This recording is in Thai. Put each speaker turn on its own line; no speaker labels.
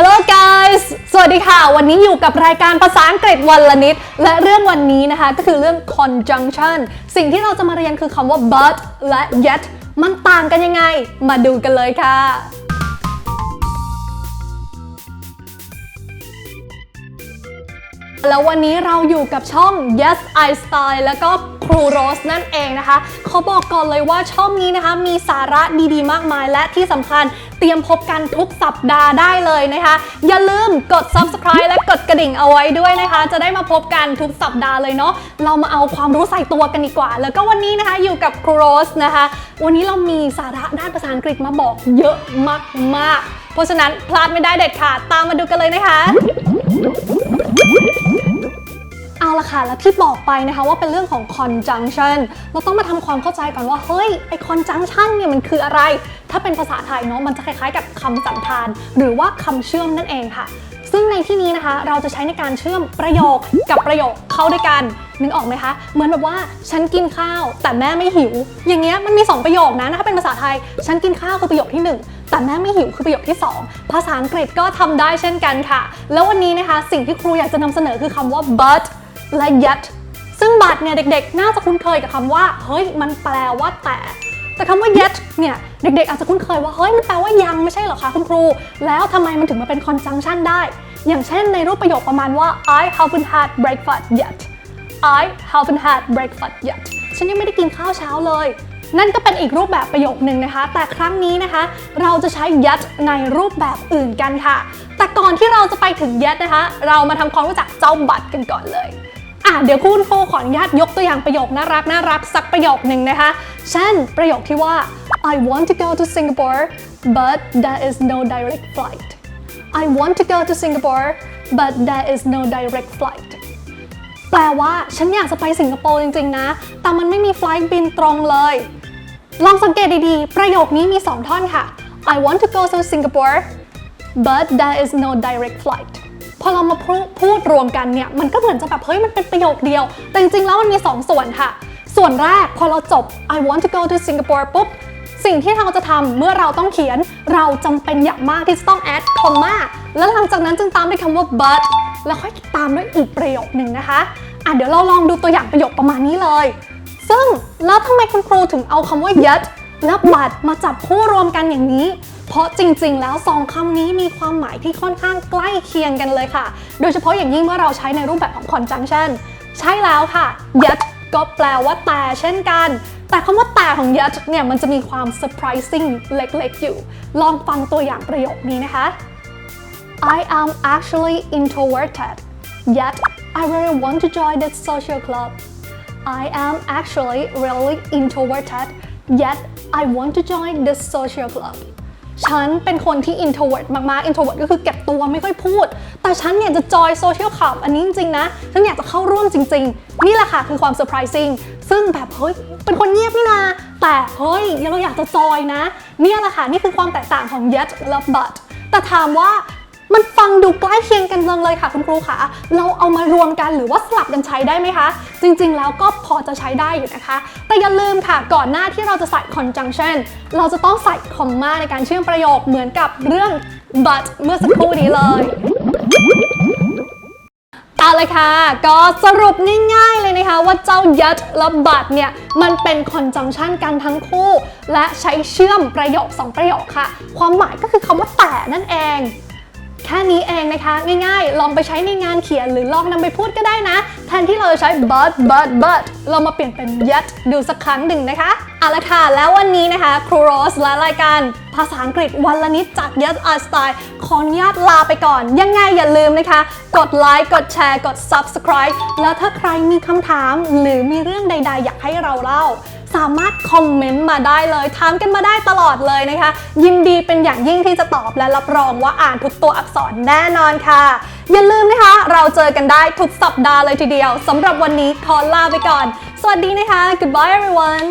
Hello guys สวัสดีค่ะ วันนี้อยู่กับรายการภาษาอังกฤษวันละนิด และเรื่องวันนี้นะคะ ก็คือเรื่อง conjunction สิ่งที่เราจะมาเรียนคือคำว่า but และ yet มันต่างกันยังไง มาดูกันเลยค่ะ แล้ววันนี้เราอยู่กับช่อง Yes I Style แล้วก็ครูโรสนั่นเองนะคะ เขาบอกก่อนเลยว่าช่องนี้นะคะ มีสาระดีๆ มากมาย และที่สำคัญ เตรียมพบกันทุกสัปดาห์ได้เลยนะคะ อย่าลืมกด subscribe และกดกระดิ่งเอาไว้ด้วยนะคะ จะได้มาพบกันทุกสัปดาห์เลยเนาะเรามาเอาความรู้ใส่ตัวกันดีกว่า แล้วก็วันนี้นะคะอยู่กับครูโรสนะคะ วันนี้เรามีสาระด้านภาษาอังกฤษมาบอกเยอะมากๆ เพราะฉะนั้นพลาดไม่ได้เด็ดขาดตามมาดูกันเลยนะคะ เอาละค่ะ แล้วที่บอกไปนะคะว่าเป็นเรื่องของ conjunction เราต้องมาทำความเข้าใจก่อนว่า เฮ้ย ไอ conjunction เนี่ยมันคืออะไร ถ้าเป็นภาษาไทยเนาะมันจะคล้ายๆ กับคำสัมพันธานหรือว่าคำเชื่อมนั่นเองค่ะ ซึ่งในที่นี้นะคะ เราจะใช้ในการเชื่อมประโยคกับประโยคเข้าด้วยกันนึกออกไหมคะ เหมือนแบบว่าฉันกินข้าวแต่แม่ไม่หิว อย่างเงี้ยมันมี 2 ประโยคนะถ้าเป็นภาษาไทย ฉันกินข้าวคือประโยคที่ 1 แต่แม่ไม่หิวคือประโยคที่ 2 ภาษาอังกฤษก็ทำได้เช่นกันค่ะ แล้ววันนี้นะคะสิ่งที่ครูอยากจะนำเสนอคือคำว่า but และ yet ซึ่ง but เนี่ยเด็กๆ น่าจะคุ้นเคยกับคำว่า เฮ้ย มันแปลว่าแต่ แต่คำว่า yet เนี่ยเด็กๆ อาจจะคุ้นเคยว่า เฮ้ย มันแปลว่ายังไม่ใช่เหรอคะคุณครู แล้วทำไมมันถึงมาเป็น conjunction ได้ อย่างเช่นในรูปประโยคประมาณว่า I haven't had breakfast yet I haven't had breakfast yet ฉันยังไม่ได้กินข้าวเช้าเลย นั่นก็เป็นอีกรูปแบบประโยคหนึ่งนะคะ แต่ครั้งนี้นะคะ เราจะใช้ yet ในรูปแบบอื่นกันค่ะ แต่ก่อนที่เราจะไปถึง yet นะคะ เรามาทำความรู้จักเจ้าบัตรกันก่อนเลย อะเดี๋ยวคุณครูขออนุญาตยกตัวอย่างประโยคน่ารักน่ารักสักประโยคหนึ่งนะคะ เช่นประโยคที่ว่า I want to go to Singapore but there is no direct flight I want to go to Singapore but there is no direct flight แปลว่าฉันอยากจะไปสิงคโปร์จริง ๆ นะ แต่มันไม่มีไฟล์บินตรงเลย ลองสังเกตดีๆ ประโยคนี้มี 2 ท่อนค่ะ I want to go to Singapore but there is no direct flight พอเรามาพูดพูดรวมกันเนี่ยมันก็เหมือนจะแบบเฮ้ยมันเป็นประโยคเดียว แต่จริงๆแล้วมันมี 2 ส่วนค่ะ ส่วนแรกพอเราจบ I want to go to Singapore ปุ๊บสิ่งที่เราจะทำเมื่อเราต้องเขียนเราจำเป็นอย่างมากที่จะต้อง add comma แล้วหลังจากนั้นจึงตามด้วยคำว่า but แล้วค่อยตามด้วยอีกประโยคหนึ่งนะคะ อะเดี๋ยวเราลองดูตัวอย่างประโยคประมาณนี้เลย ซึ่งแล้วทำไมคุณครูถึงเอาคำว่า yet และ but มาจับคู่รวมกันอย่างนี้ เพราะจริงๆ แล้วสองคำนี้มีความหมายที่ค่อนข้างใกล้เคียงกันเลยค่ะ โดยเฉพาะอย่างยิ่งเมื่อเราใช้ในรูปแบบของ conjunction ใช่แล้วค่ะ yet ก็แปลว่าแต่เช่นกัน แต่คำว่าแต่ของ yet เนี่ยมันจะมีความ surprising เล็กๆ อยู่ ลองฟังตัวอย่างประโยคนี้นะคะ I am actually introverted yet I really want to join this social club I am actually really introverted yet I want to join this social club ฉันเป็นคนที่ introvert มากๆ introvert ก็คือเก็บตัวไม่ค่อยพูด แต่ฉันเนี่ยจะ join social club อันนี้จริงๆนะ ฉันอยากจะเข้าร่วมจริง ๆ นี่แหละค่ะคือความ surprising ซึ่งแบบเฮ้ยเป็นคนเงียบนี่นาแต่เฮ้ยเราอยากจะจอยนะ เนี่ยแหละค่ะนี่คือความแตกต่างของ yet และ but แต่ถามว่า มันฟังดูใกล้เคียงกันจังเลยค่ะคุณครูคะเราเอามารวมกันหรือว่าสลับกันใช้ได้ไหมคะ จริงๆ แล้วก็พอจะใช้ได้อยู่นะคะ แต่อย่าลืมค่ะก่อนหน้าที่เราจะใส่ conjunction เราจะต้องใส่ comma ในการเชื่อมประโยคเหมือนกับเรื่อง but เมื่อสักครู่นี้เลยเอาเลยค่ะ ก็สรุปง่ายๆเลยนะคะ ว่าเจ้า yet และ but เนี่ย มันเป็น conjunction กันทั้งคู่ และใช้เชื่อมประโยค 2 ประโยคค่ะ ความหมายก็คือคำว่าแต่นั่นเอง แค่นี้เองนะคะ ง่ายๆ ลองไปใช้ในงานเขียนหรือลองนำไปพูดก็ได้นะ แทนที่เราจะใช้ but but but เรามาเปลี่ยนเป็น yet ดูสักครั้งหนึ่งนะคะเอาละค่ะ แล้ววันนี้นะคะ ครูโรสและรายการภาษาอังกฤษวันละนิดจาก Yes I Style ขออนุญาตลาไปก่อน ยังไงอย่าลืมนะคะ กดไลค์กดแชร์ กด subscribe แล้วถ้าใครมีคำถามหรือมีเรื่องใด ๆ อยากให้เราเล่า สามารถคอมเมนต์มาได้เลยถามกันมาได้ตลอดเลยนะคะ ยินดีเป็นอย่างยิ่งที่จะตอบและรับรองว่าอ่านทุกตัวอักษรแน่นอนค่ะ อย่าลืมนะคะ เราเจอกันได้ทุกสัปดาห์เลยทีเดียวสำหรับวันนี้ขอลาไปก่อน สวัสดีนะคะ goodbye everyone